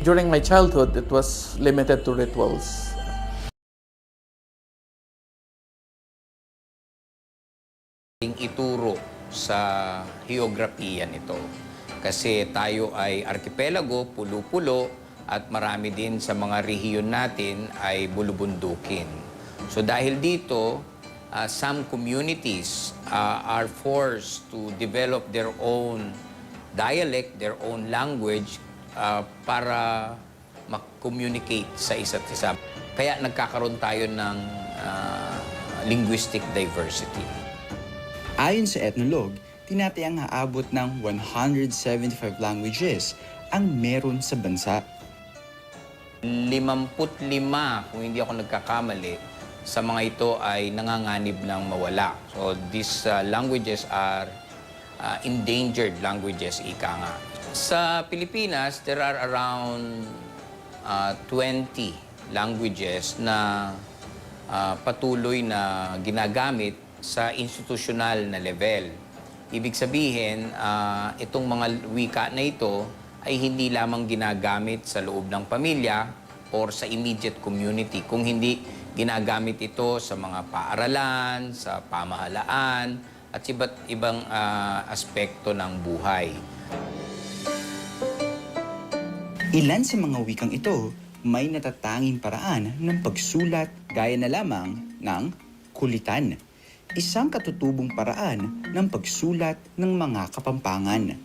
During my childhood, it was limited to rituals. Ituro sa geografiya nito. Kasi tayo ay arkipelago, pulo-pulo, at marami din sa mga rehiyon natin ay bulubundukin. So dahil dito, uh, some communities uh, are forced to develop their own dialect, their own language uh, para mag-communicate sa isa't isa. Kaya nagkakaroon tayo ng uh, linguistic diversity. Ayon sa ethnologue, tinatayang haabot ng 175 languages ang meron sa bansa. 55, kung hindi ako nagkakamali, sa mga ito ay nanganganib ng mawala. So these uh, languages are uh, endangered languages, ika nga. Sa Pilipinas, there are around uh, 20 languages na uh, patuloy na ginagamit sa institusyonal na level. Ibig sabihin, ah, itong mga wika na ito ay hindi lamang ginagamit sa loob ng pamilya or sa immediate community, kung hindi ginagamit ito sa mga paaralan, sa pamahalaan, at iba't ibang ah, aspekto ng buhay. Ilan sa mga wikang ito may natatanging paraan ng pagsulat gaya na lamang ng kulitan. Isang katutubong paraan ng pagsulat ng mga kapampangan.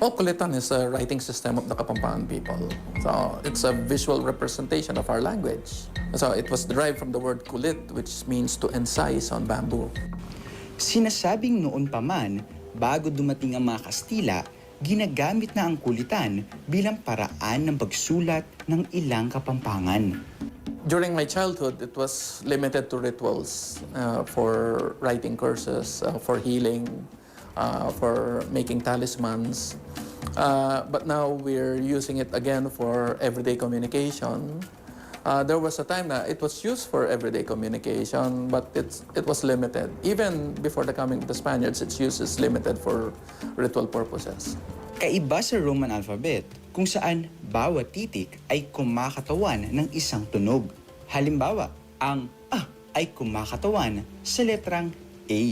Well, Kulitan is a writing system of the Kapampangan people. So it's a visual representation of our language. So it was derived from the word kulit, which means to incise on bamboo. Sinasabing noon pa man, bago dumating ang mga Kastila, ginagamit na ang kulitan bilang paraan ng pagsulat ng ilang kapampangan. During my childhood, it was limited to rituals uh, for writing curses, uh, for healing, uh, for making talismans. Uh, but now we're using it again for everyday communication. Uh, there was a time that it was used for everyday communication, but it's, it was limited. Even before the coming of the Spaniards, its use is limited for ritual purposes. Kaiba sa Roman alphabet kung saan bawat titik ay kumakatawan ng isang tunog. Halimbawa, ang A ay kumakatawan sa letrang A.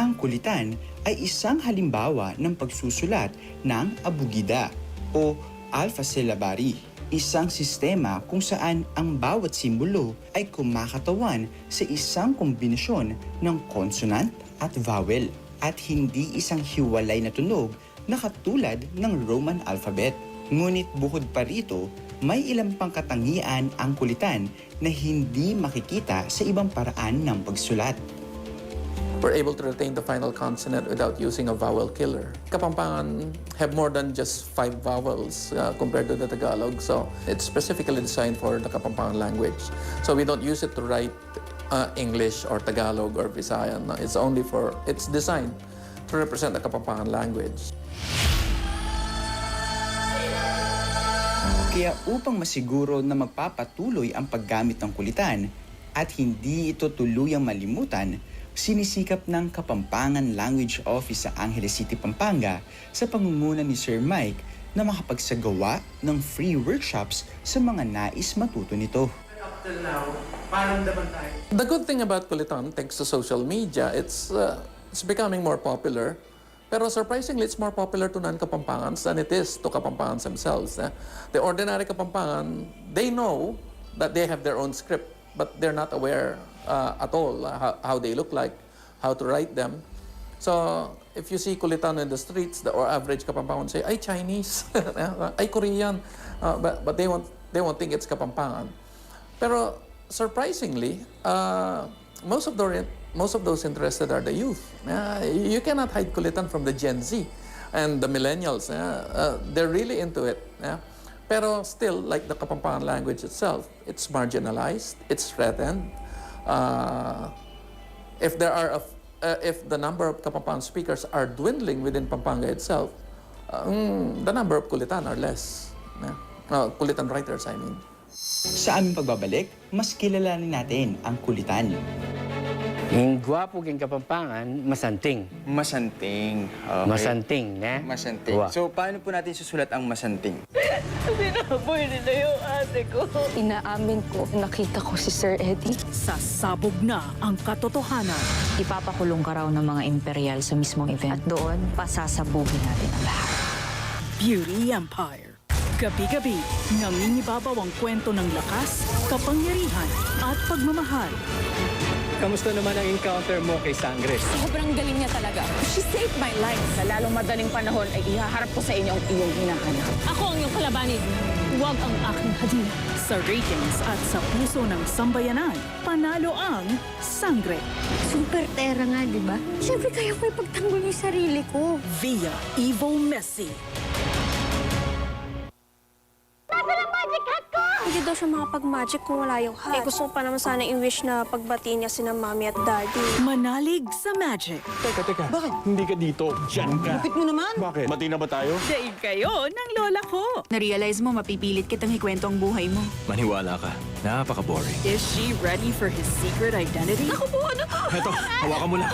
Ang kulitan ay isang halimbawa ng pagsusulat ng abugida o alpha syllabary, isang sistema kung saan ang bawat simbolo ay kumakatawan sa isang kombinasyon ng consonant at vowel at hindi isang hiwalay na tunog na katulad ng Roman alphabet. Ngunit bukod pa rito, may ilang pang katangian ang kulitan na hindi makikita sa ibang paraan ng pagsulat. We're able to retain the final consonant without using a vowel killer. Kapampangan have more than just five vowels uh, compared to the Tagalog, so it's specifically designed for the Kapampangan language. So we don't use it to write uh, English or Tagalog or Visayan. It's only for, it's designed to represent the Kapampangan language. Kaya upang masiguro na magpapatuloy ang paggamit ng kulitan at hindi ito tuluyang malimutan, sinisikap ng Kapampangan Language Office sa Angeles City, Pampanga sa pangunguna ni Sir Mike na makapagsagawa ng free workshops sa mga nais matuto nito. up. The good thing about Kulitan, thanks to social media, it's uh, it's becoming more popular. Pero surprisingly, it's more popular to non-Kapampangans than it is to Kapampangans themselves. eh. The ordinary Kapampangan, they know that they have their own script, but they're not aware uh, at all how, how they look like, how to write them. So, if you see Kulitan in the streets, the or average Kapampangan say, ay Chinese, ay Korean, uh, but, but they won't, they won't think it's Kapampangan. Pero surprisingly, uh, most of the most of those interested are the youth. Uh, you cannot hide Kulitan from the Gen Z and the millennials. Uh, they're really into it. Yeah? Pero still, like the Kapampangan language itself, it's marginalized, it's threatened. Uh, if there are a uh, if the number of Kapampangan speakers are dwindling within Pampanga itself, mm, the number of Kulitan are less. Yeah? Uh, Kulitan writers, I mean. Sa aming pagbabalik, mas kilalanin natin ang kulitan. Yung gwapo king kapampangan, masanting. Masanting. Okay. Masanting, ne? Masanting. Wa. So, paano po natin susulat ang masanting? Inaamin ko, nakita ko si Sir Eddie. Sasabog na ang katotohanan. Ipapakulong ka raw ng mga imperial sa mismong event. At doon, pasasabugin natin ang lahat. Beauty Empire. Gabi-gabi, nangingibabaw ang kwento ng lakas, kapangyarihan at pagmamahal. Kamusta naman ang encounter mo kay Sangres? Sobrang galing niya talaga. She saved my life. Sa lalong madaling panahon ay ihaharap ko sa inyo ang iyong hinahanap. Ako ang iyong kalabanin. Huwag ang aking hadiah. Sa ratings at sa puso ng sambayanan, panalo ang Sangre. Super Terra nga, di ba? Siyempre kaya ko ipagtanggol yung sarili ko. Via Evo Messi. Hindi daw siya makapag-magic kung wala yung hat. Eh, gusto ko pa naman sana i-wish na pagbatiin niya sina mami at daddy. Manalig sa magic. Teka, teka. Bakit? Hindi ka dito. Diyan ka. Bakit mo naman? Bakit? Mati na ba tayo? Daig kayo ng lola ko. Na-realize mo, mapipilit kitang ikwento ang buhay mo. Maniwala ka. Napaka-boring. Is she ready for his secret identity? Eto, hawakan mo lang.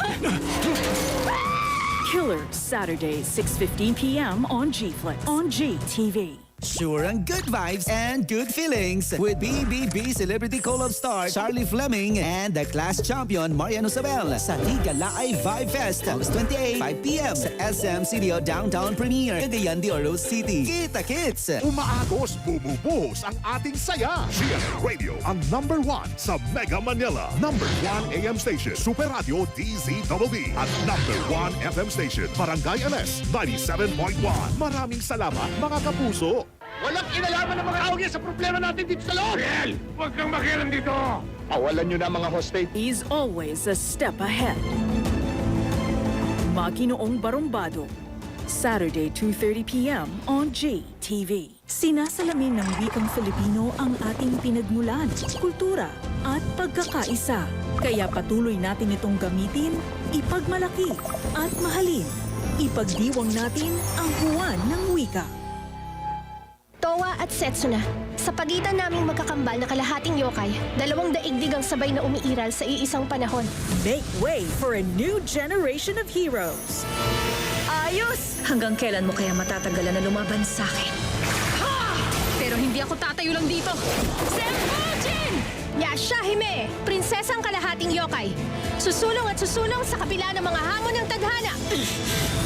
Killer, Saturday, 6.15 p.m. on G-Flex. On GTV. Sure ang good vibes and good feelings with BBB Celebrity Collab star Charlie Fleming and the class champion Mariano Sabel sa Higalay Vibe Fest August 28, 5 p.m. sa SM Studio Downtown Premier, Cagayan de Oro City. Kita kits! Umaagos, bumubuhos ang ating saya. GMA Radio, ang number one sa Mega Manila. Number one AM station, Super Radio DZWB. At number one FM station, Barangay LS 97.1. Maraming salamat mga kapuso. Walang kinalaman ng mga tao sa problema natin dito sa loob! Riel! Huwag kang makialam dito! Awalan nyo na mga hostage. He's always a step ahead. Maginoong Barumbado, Saturday 2.30pm on GTV. Sinasalamin ng wikang Filipino ang ating pinagmulan, kultura at pagkakaisa. Kaya patuloy natin itong gamitin, ipagmalaki at mahalin. Ipagdiwang natin ang buwan ng wika. Towa at Setsuna. Sa pagitan naming magkakambal na kalahating yokai, dalawang daigdig ang sabay na umiiral sa iisang panahon. Make way for a new generation of heroes. Ayos! Hanggang kailan mo kaya matatagalan na lumaban sa akin? Pero hindi ako tatayo lang dito. Senbujin! Yashahime, prinsesang kalahating yokai. Susulong at susulong sa kabila ng mga hamon ng tadhana.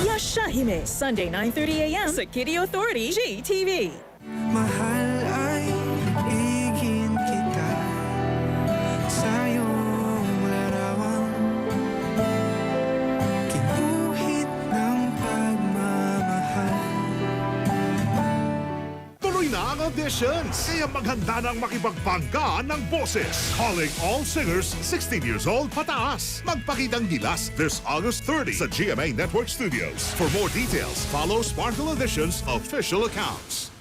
Yashahime, Sunday 9.30 a.m. sa Kitty Authority, GTV. Auditions. Kaya maghanda ng makipagpangga ng boses. Calling all singers 16 years old pataas. Magpakitang gilas this August 30 sa GMA Network Studios. For more details, follow Sparkle Auditions official accounts.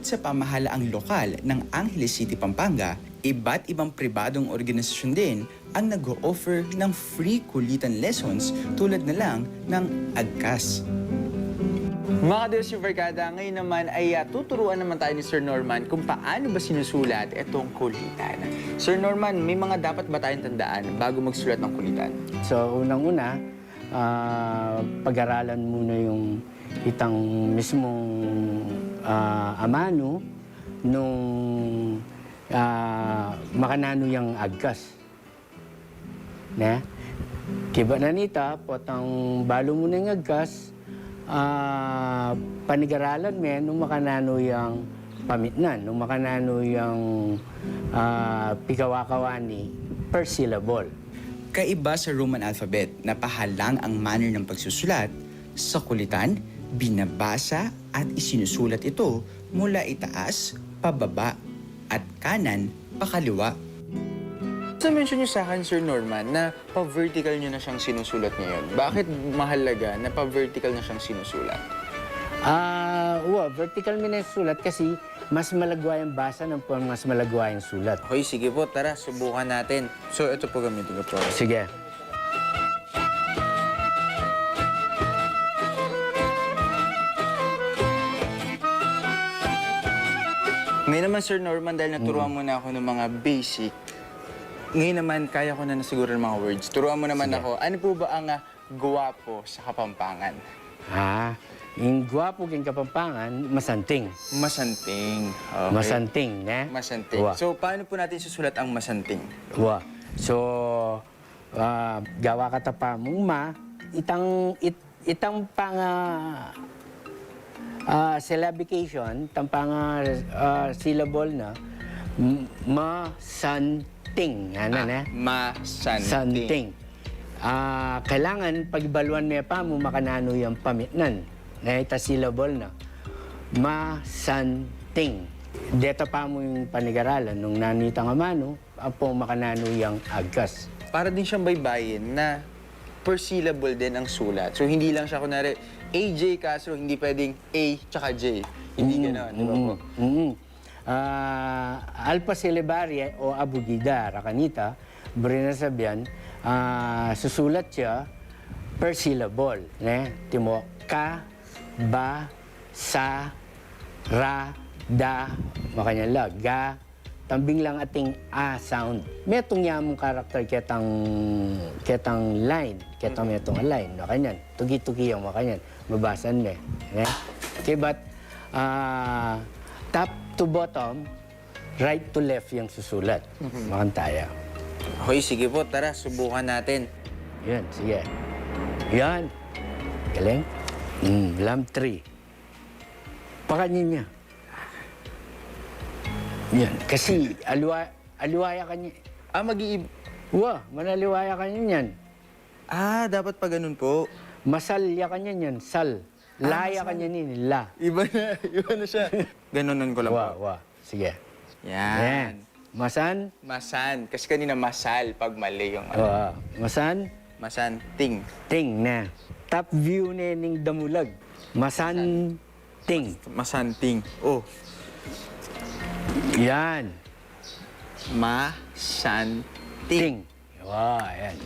Bukod sa pamahalaang lokal ng Angeles City, Pampanga, iba't ibang pribadong organisasyon din ang nag-o-offer ng free kulitan lessons tulad na lang ng AGCAS. Mga Diyos yung ngayon naman ay uh, tuturuan naman tayo ni Sir Norman kung paano ba sinusulat itong kulitan. Sir Norman, may mga dapat ba tayong tandaan bago magsulat ng kulitan? So, unang-una, ah, pag-aralan muna yung itang mismong ah, amano nung ah, makanano yung agkas. Ne? Kiba na nita, potang balo mo ng agkas, ah, panigaralan men nung makanano yung pamitnan, nung makanano yung ah, pikawakawani per syllable. Kaiba sa Roman alphabet na pahalang ang manner ng pagsusulat, sa kulitan, binabasa at isinusulat ito mula itaas, pababa, at kanan, pakaliwa. Sa mention niyo sa akin, Sir Norman, na pa-vertical niyo na siyang sinusulat ngayon. Bakit mahalaga na pa-vertical na siyang sinusulat? Ah, uh, vertical mo na yung sulat kasi mas malagwa yung basa ng mas malagwa yung sulat. Hoy, sige po, tara, subukan natin. So, ito po gamitin ko po. Sige. Ngayon naman, Sir Norman, dahil naturuan mo na ako ng mga basic, ngayon naman, kaya ko na nasiguro ng mga words. Turuan mo naman ako, ano po ba ang ah, guwapo sa Kapampangan? Ha? Yung gwapo king kapampangan, masanting. Masanting. Okay. Masanting, ne? Masanting. Wa. So, paano po natin susulat ang masanting? Wa. So, ah, gawa ka ta pa mong ma, itang, it, itang pang ah, ah, syllabication, itang pang ah, ah, syllable na, ma-santing. Ano na? Masanting. Santing. Ah, kailangan pagbaluan mo pa mo makanano yung pamitnan. Na ita syllable na. Masanting. Deta pa mo yung panigaralan nung nanita nga mano, apo makanano yung agkas. Para din siyang baybayin na per syllable din ang sulat. So, hindi lang siya, kunwari, AJ Castro, hindi pwedeng A tsaka J. Hindi gano'n, di ba po? Mm. Ah, alpha syllabaria o abugida, rakanita, brina sabihan, ah, susulat siya per syllable. Ne? Timo, ka, ba, sa, ra, da, makanya la, ga, tambing lang ating a sound. Metong yamong karakter ketang ketang line, ketang metong line, no kanyan. Tugi-tugi yung makanyan. Mabasan me. Ne? Okay, but ah, top to bottom, right to left yung susulat. Makantaya. Okay, sige po, tara, subukan natin. Yan, sige. Yan. Galing. Mm, lam 3. Pakanin niya. Yan. Kasi alwa, alwaya ka niya. Ah, mag-iib... Wa, manaliwaya ka niya yan. Ah, dapat pa ganun po. Masalya ka niya yan. Sal. Laya ka niya ni la. Iba na, iba na siya. Ganunan ko lang Wa, po. wa. Sige. Yan. Yan. Masan? Masan. Kasi kanina masal pag mali yung ano. Wa. Masan? Masan. Ting. Ting na. Top view na ning damulag. Masan ting. Masanting. Oh. Yan. Masanting. Ting. Wow, yan.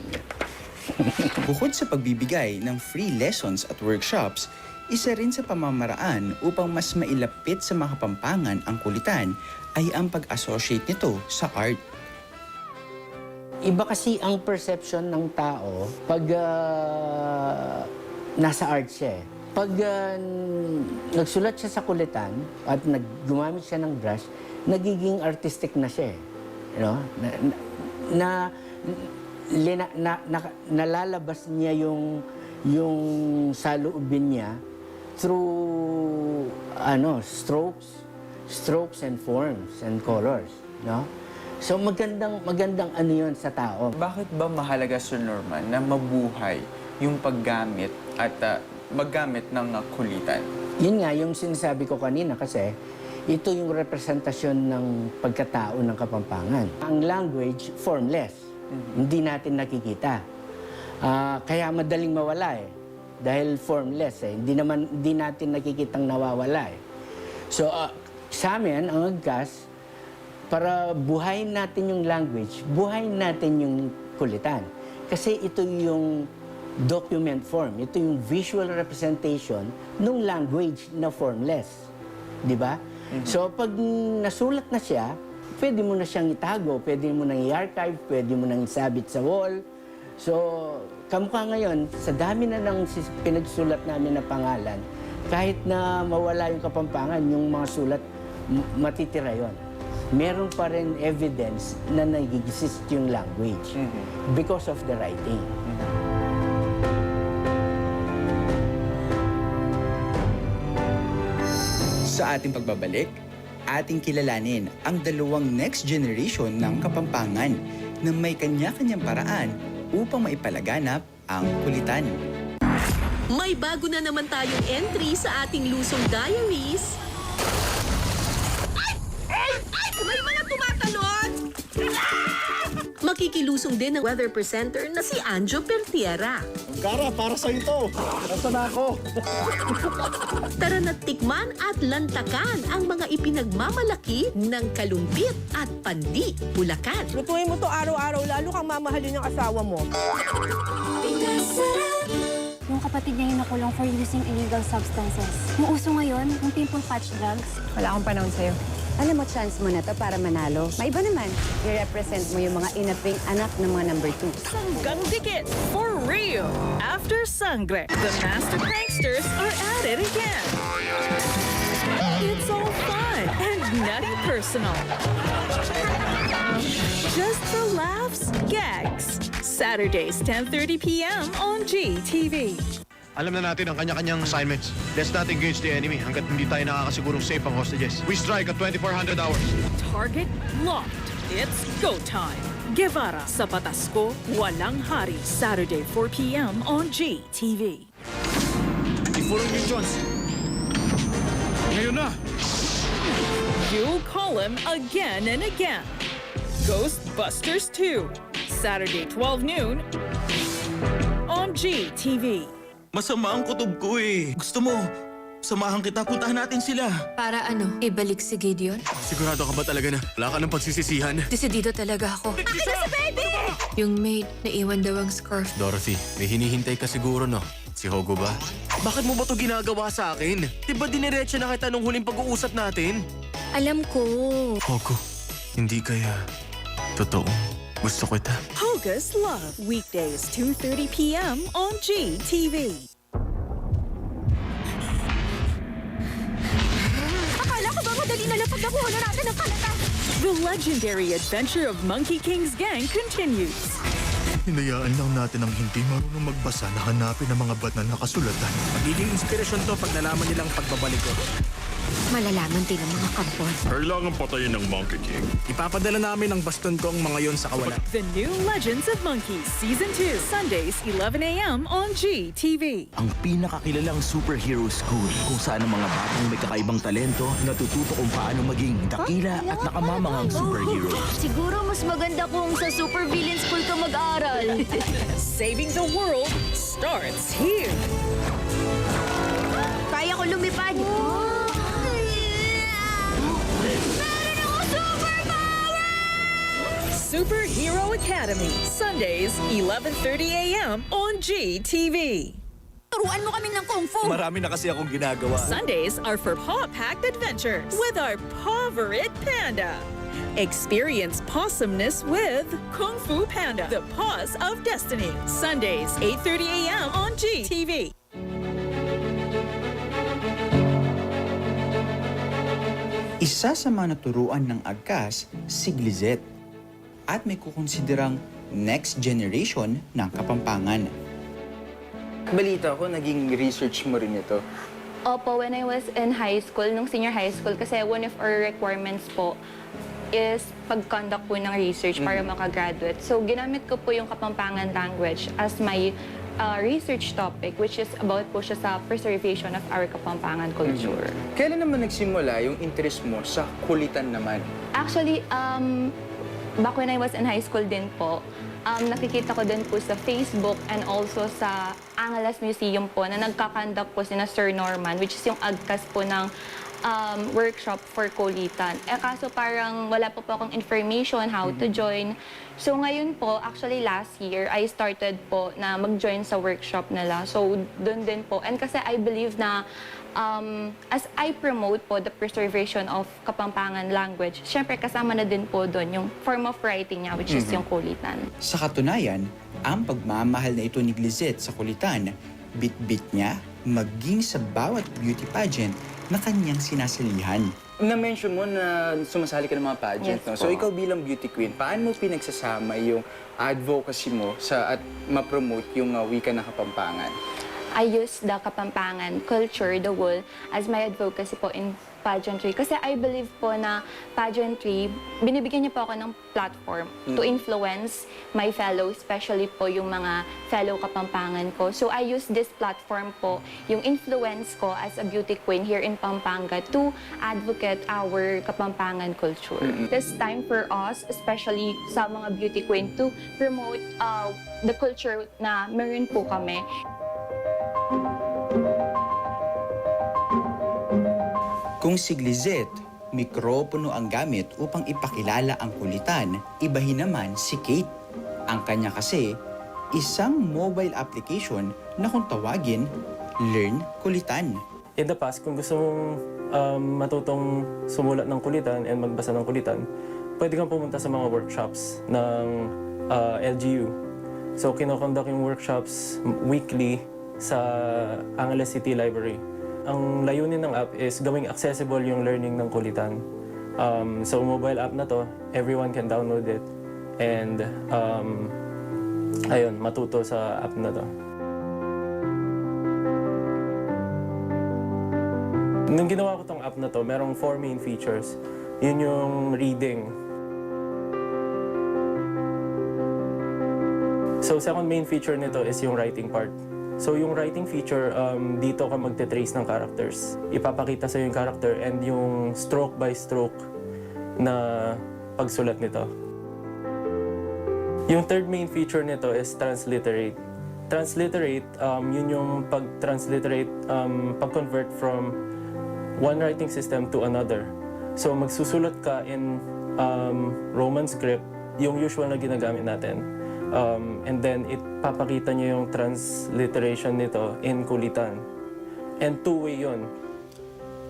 Bukod sa pagbibigay ng free lessons at workshops, isa rin sa pamamaraan upang mas mailapit sa mga kapampangan ang kulitan ay ang pag-associate nito sa art. Iba kasi ang perception ng tao pag ah, nasa art siya. eh. Pag ah, nagsulat siya sa kulitan at nag gumamit siya ng brush, nagiging artistic na siya. eh. You know? Na, na, na, lina- na- na- nalalabas niya yung yung saloobin niya through ano strokes strokes and forms and colors no so magandang magandang ano yun sa tao Bakit ba mahalaga, Sir Norman, na mabuhay yung paggamit at ah, maggamit ng ah, kulitan? yun nga yung sinasabi ko kanina kasi ito yung representasyon ng pagkatao ng Kapampangan. Ang language, formless. Hindi natin nakikita. Ah, kaya madaling mawala eh. Dahil formless eh. Hindi, naman, hindi natin nakikitang nawawala eh. So, ah, sa amin, ang agkas, para buhayin natin yung language, buhayin natin yung kulitan. Kasi ito yung document form. Ito yung visual representation ng language na formless. Di ba? So, pag nasulat na siya, pwede mo na siyang itago, pwede mo nang i-archive, pwede mo nang isabit sa wall. So, kamukha ngayon, sa dami na ng pinagsulat namin na pangalan, kahit na mawala yung kapampangan, yung mga sulat, matitira yon. Meron pa rin evidence na nag-exist yung language because of the writing. Sa ating pagbabalik, ating kilalanin ang dalawang next generation ng Kapampangan na may kanya-kanyang paraan upang maipalaganap ang kulitan. May bago na naman tayong entry sa ating Lusong Diaries. Makikilusong din ng weather presenter na si Anjo Pertiera. Kara, para sa ito. Nasa na ako? Tara na tikman at lantakan ang mga ipinagmamalaki ng kalumpit at pandi, Bulacan. Lutuin mo to araw-araw, lalo kang mamahalin ng asawa mo. Yung kapatid niya yung nakulong for using illegal substances. Yung uso ngayon, yung pimple patch drugs. Wala akong panahon sa'yo. Alam mo, chance mo na to para manalo. May iba naman, i-represent mo yung mga inaping anak ng mga number two. Sanggang dikit for real. After Sangre, the master pranksters are at it again. It's all fun and nothing personal. Just for laughs, gags. Saturdays, 10:30 p.m. on GTV. Alam na natin ang kanya-kanyang assignments. Let's not engage the enemy hanggat hindi tayo nakakasigurong safe ang hostages. We strike at 2400 hours. Target locked. It's go time. Guevara sa Patasco, Walang Hari. Saturday, 4 p.m. on GTV. Ifurong yung Jones. Ngayon na! You'll call him again and again. Ghostbusters 2. Saturday, 12 noon on GTV. Masama ang kutob ko eh. Gusto mo, samahan kita, puntahan natin sila. Para ano, ibalik si Gideon? Sigurado ka ba talaga na wala ka ng pagsisisihan? Desidido talaga ako. Akin na si baby! Yung maid, naiwan daw ang scarf. Dorothy, may hinihintay ka siguro, no? Si Hogo ba? Bakit mo ba to ginagawa sa akin? Di ba diniretso na kita nung huling pag-uusap natin? Alam ko. Hogo, hindi kaya totoo. Gusto kita. Hogus Love. Weekdays, 2.30 p.m. on GTV. Akala ko ba madali na lang pag nakuha na natin ang kalata? The legendary adventure of Monkey King's gang continues. Hinayaan lang natin ang hindi marunong magbasa na hanapin ang mga banal na kasulatan. Magiging inspirasyon to pag nalaman nilang pagbabalik ko. Malalaman din ang mga kampon. Kailangan patayin ng Monkey King. Ipapadala namin ang baston kong mga yon sa kawalan. The new Legends of Monkeys Season 2, Sundays, 11 a.m. on GTV. Ang pinakakilalang superhero school kung saan ang mga batang may kakaibang talento natututo kung paano maging dakila at nakamamangang superhero. Siguro mas maganda kung sa super villain school ka mag-aral. Saving the world starts here. Kaya ko lumipad. Superhero Academy, Sundays, 11.30 a.m. on GTV. Turuan mo kami ng kung fu. Marami na kasi akong ginagawa. Sundays are for paw-packed adventures with our Pawverit Panda. Experience pawsomeness with Kung Fu Panda, the Paws of Destiny. Sundays, 8.30 a.m. on GTV. Isa sa mga naturuan ng Agkas, si Glizet. At may kukonsiderang next generation ng Kapampangan. Balita ko, naging research mo rin ito. Opo, when I was in high school, nung senior high school, kasi one of our requirements po is pag-conduct po ng research para makagraduate. So, ginamit ko po yung Kapampangan language as my uh, research topic, which is about po siya sa preservation of our Kapampangan culture. Kailan naman nagsimula yung interest mo sa kulitan naman? Actually, um, back when I was in high school din po, um, nakikita ko din po sa Facebook and also sa Angeles Museum po na nagkakandak po sina Sir Norman, which is yung agkas po ng um, workshop for kulitan. Eh kaso parang wala po po akong information how to join. So ngayon po, actually last year, I started po na mag-join sa workshop nila. So doon din po. And kasi I believe na um, as I promote po the preservation of Kapampangan language, syempre kasama na din po doon yung form of writing niya, which is yung kulitan. Sa katunayan, ang pagmamahal na ito ni Glizet sa kulitan, bit-bit niya maging sa bawat beauty pageant na kanyang sinasalihan. Na-mention mo na sumasali ka ng mga pageant, Yes no? So po. ikaw bilang beauty queen, paano mo pinagsasama yung advocacy mo sa at ma-promote yung uh, wika ng Kapampangan? I use the Kapampangan culture, the wool, as my advocacy po in pageantry. Kasi I believe po na pageantry, binibigyan niya po ako ng platform to influence my fellows, especially po yung mga fellow Kapampangan ko. So I use this platform po, yung influence ko as a beauty queen here in Pampanga to advocate our Kapampangan culture. This time for us, especially sa mga beauty queen, to promote uh, the culture na meron po kami. Kung si Glizet, mikropono ang gamit upang ipakilala ang kulitan, ibahin naman si Kate. Ang kanya kasi, isang mobile application na kung tawagin, Learn Kulitan. in the past, kung gusto mong um, matutong sumulat ng kulitan and magbasa ng kulitan, pwede kang pumunta sa mga workshops ng uh, LGU. So, kinokonduct yung workshops weekly sa Angeles City Library. Ang layunin ng app is gawing accessible yung learning ng kulitan. Um, so, mobile app na to, everyone can download it. And, um, ayun, matuto sa app na to. Nung ginawa ko tong app na to, merong four main features. Yun yung reading. So, second main feature nito is yung writing part. So, yung writing feature, um, dito ka magte-trace ng characters. Ipapakita sa yung character and yung stroke by stroke na pagsulat nito. Yung third main feature nito is transliterate. Transliterate, um, yun yung pag-transliterate, um, pag-convert from one writing system to another. So magsusulat ka in um, Roman script, yung usual na ginagamit natin. Um, and then ipapakita niya yung transliteration nito in kulitan. And two-way yun.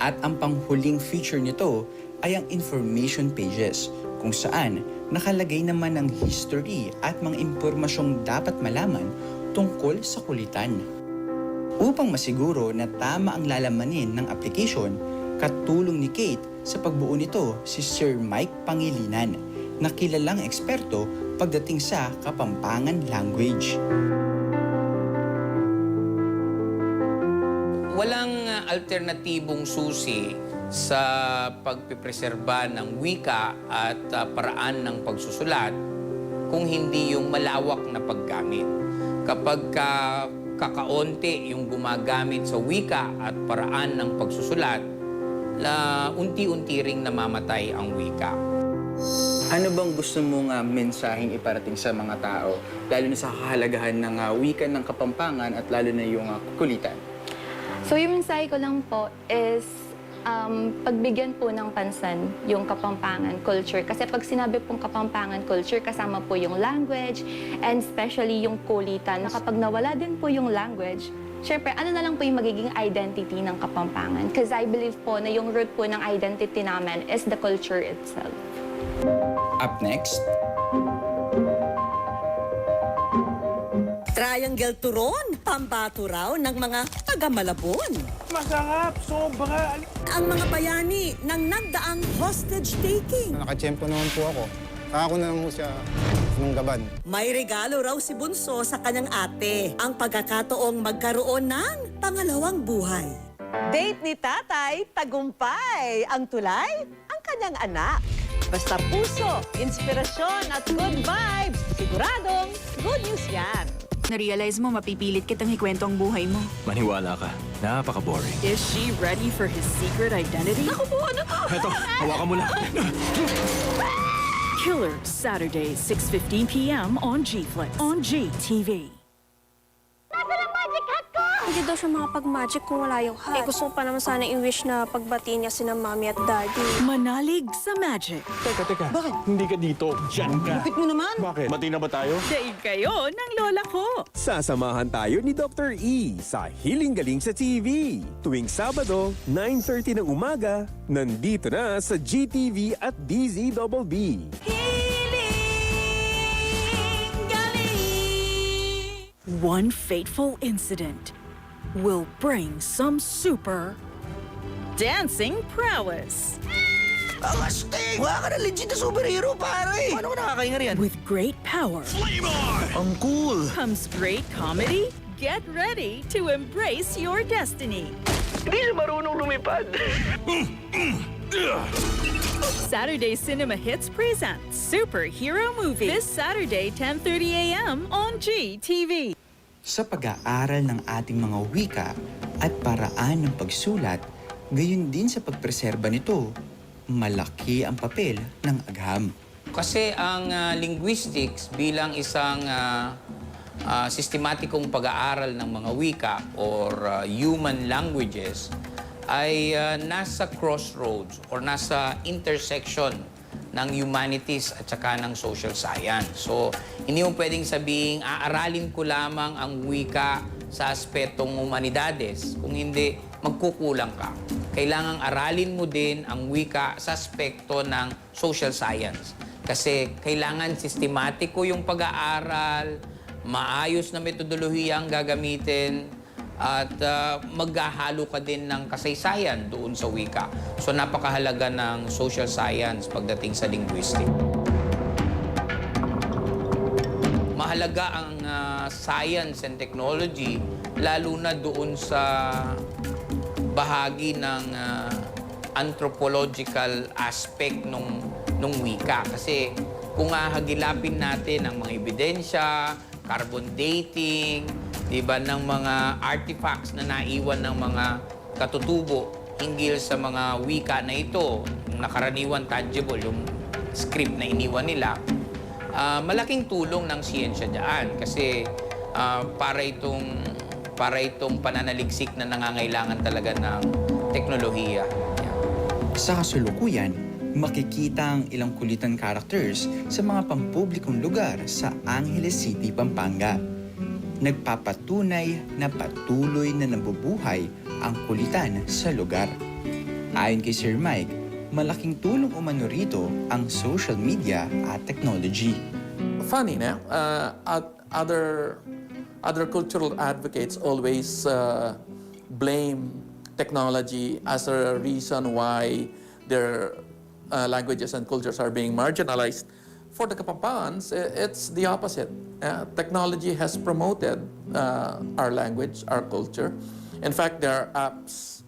At ang panghuling feature nito ay ang information pages kung saan nakalagay naman ang history at mga impormasyong dapat malaman tungkol sa kulitan. Upang masiguro na tama ang lalamanin ng application, katulong ni Kate sa pagbuo nito si Sir Mike Pangilinan na kilalang eksperto pagdating sa Kapampangan language. Walang uh, alternatibong susi sa pagpipreserba ng wika at uh, paraan ng pagsusulat kung hindi yung malawak na paggamit. Kapag ka, kakaonti yung gumagamit sa wika at paraan ng pagsusulat, la unti-unti ring namamatay ang wika. Ano bang gusto mong uh, mensaheng iparating sa mga tao, lalo na sa kahalagahan ng uh, wika ng Kapampangan at lalo na yung uh, kulitan? So yung mensahe ko lang po is um, pagbigyan po ng pansan yung Kapampangan culture. Kasi pag sinabi pong Kapampangan culture, kasama po yung language and especially yung kulitan. Kapag nawala din po yung language, Siyempre, ano na lang po yung magiging identity ng Kapampangan? Because I believe po na yung root po ng identity namin is the culture itself. Up next, Triangle Turon, pambato raw ng mga taga-Malabon. Masarap! Sobra! Ang mga bayani ng nagdaang hostage taking. Nakachempo naman po ako. Saka ko na lang po siya nung gaban. May regalo raw si Bunso sa kanyang ate. Ang pagkakataong magkaroon ng pangalawang buhay. Date ni tatay, tagumpay. Ang tulay, kanyang anak. Basta puso, inspirasyon at good vibes. Siguradong good news yan. Na-realize mo mapipilit kitang ikwento ang buhay mo. Maniwala ka, napaka-boring. Is she ready for his secret identity? Naku po, ano to? Heto, hawakan mo lang. Killer, Saturday, 6.15pm on G-Flex. On GTV. Hindi daw siya makapag-magic kung wala yung hat. Eh, gusto ko pa naman sana i-wish na pagbatiin niya sina mami at daddy. Manalig sa magic. Teka, teka. Bakit? Hindi ka dito. Diyan ka. Lupit mo naman. Bakit? Mati na ba tayo? Daig kayo ng lola ko. Sasamahan tayo ni Dr. E sa Hiling Galing sa TV. Tuwing Sabado, 9.30 ng umaga, nandito na sa GTV at DZBB. One fateful incident will bring some super dancing prowess. Ang astig! Wala ka na legit na superhero, pare! Paano ko nakakainga riyan? With great power Flame Ang cool! comes great comedy. Get ready to embrace your destiny. Hindi siya marunong lumipad. Saturday Cinema Hits presents Superhero Movie this Saturday 10:30 a.m. on GTV. Sa pag-aaral ng ating mga wika at paraan ng pagsulat, gayon din sa pagpreserba nito, malaki ang papel ng agham. Kasi ang ah, linguistics bilang isang ah, ah, sistematikong pag-aaral ng mga wika or ah, human languages ay ah, nasa crossroads or nasa intersection ng humanities at saka ng social science. So, hindi mo pwedeng sabihin, aaralin ko lamang ang wika sa aspetong humanidades. Kung hindi, magkukulang ka. Kailangang aralin mo din ang wika sa aspekto ng social science. Kasi kailangan sistematiko yung pag-aaral, maayos na metodolohiya ang gagamitin, at ah, maghahalo ka din ng kasaysayan doon sa wika. So napakahalaga ng social science pagdating sa linguistic. Mahalaga ang ah, science and technology lalo na doon sa bahagi ng ah, anthropological aspect nung nung wika kasi kung hahagilapin natin ang mga ebidensya, carbon dating, 'di ba ng mga artifacts na naiwan ng mga katutubo hinggil sa mga wika na ito, nakaraniwan tangible, yung script na iniwan nila, ah, malaking tulong ng siyensya diyan kasi ah, para itong para itong pananaliksik na nangangailangan talaga ng teknolohiya. Sa kasulukuyan, makikita ang ilang kulitan characters sa mga pampublikong lugar sa Angeles City, Pampanga. Nagpapatunay na patuloy na nabubuhay ang kulitan sa lugar. Ayon kay Sir Mike, malaking tulong umano rito ang social media at technology. funny na uh, other other cultural advocates always uh, blame technology as a reason why their uh, languages and cultures are being marginalized for the Kapampans it's the opposite uh, technology has promoted uh, our language our culture in fact there are apps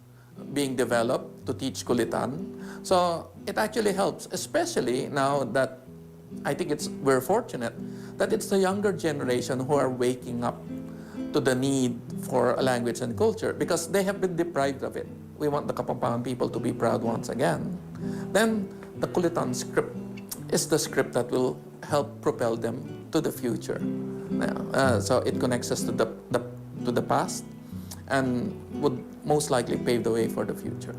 being developed to teach Kulitan so it actually helps especially now that I think it's we're fortunate that it's the younger generation who are waking up to the need for a language and culture because they have been deprived of it. We want the Kapampangan people to be proud once again. Then the Kulitan script is the script that will help propel them to the future. Uh, so it connects us to the, the to the past and would most likely pave the way for the future.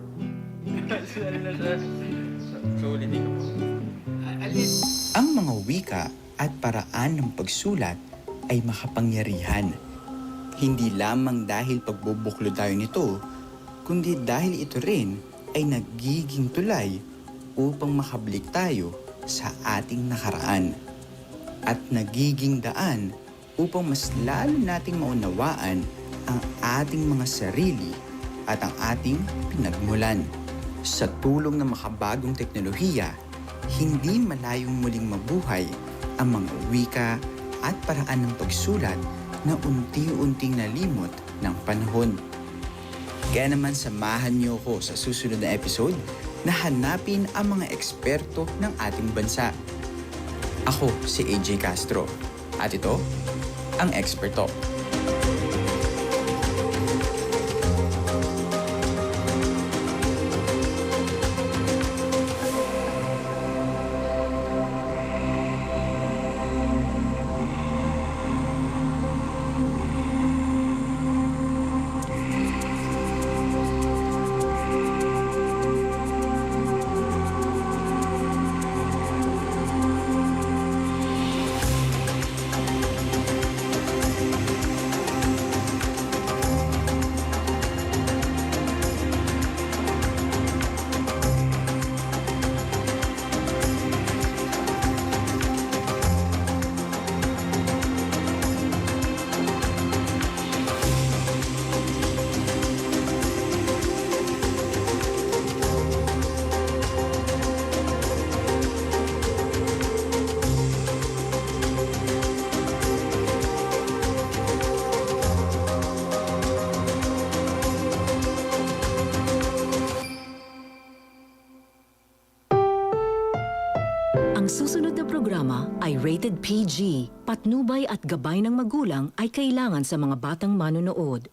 Ang mga wika at paraan ng pagsulat ay makapangyarihan. Hindi lamang dahil pagbubuklo tayo nito, kundi dahil ito rin ay nagiging tulay upang makablik tayo sa ating nakaraan at nagiging daan upang mas lalo nating maunawaan ang ating mga sarili at ang ating pinagmulan. Sa tulong ng makabagong teknolohiya, hindi malayong muling mabuhay ang mga wika at paraan ng pagsulat na unti-unting nalimot ng panahon. Kaya naman samahan niyo ko sa susunod na episode na hanapin ang mga eksperto ng ating bansa. Ako si AJ Castro at ito ang Expert Talk. Rated PG. Patnubay at gabay ng magulang ay kailangan sa mga batang manonood.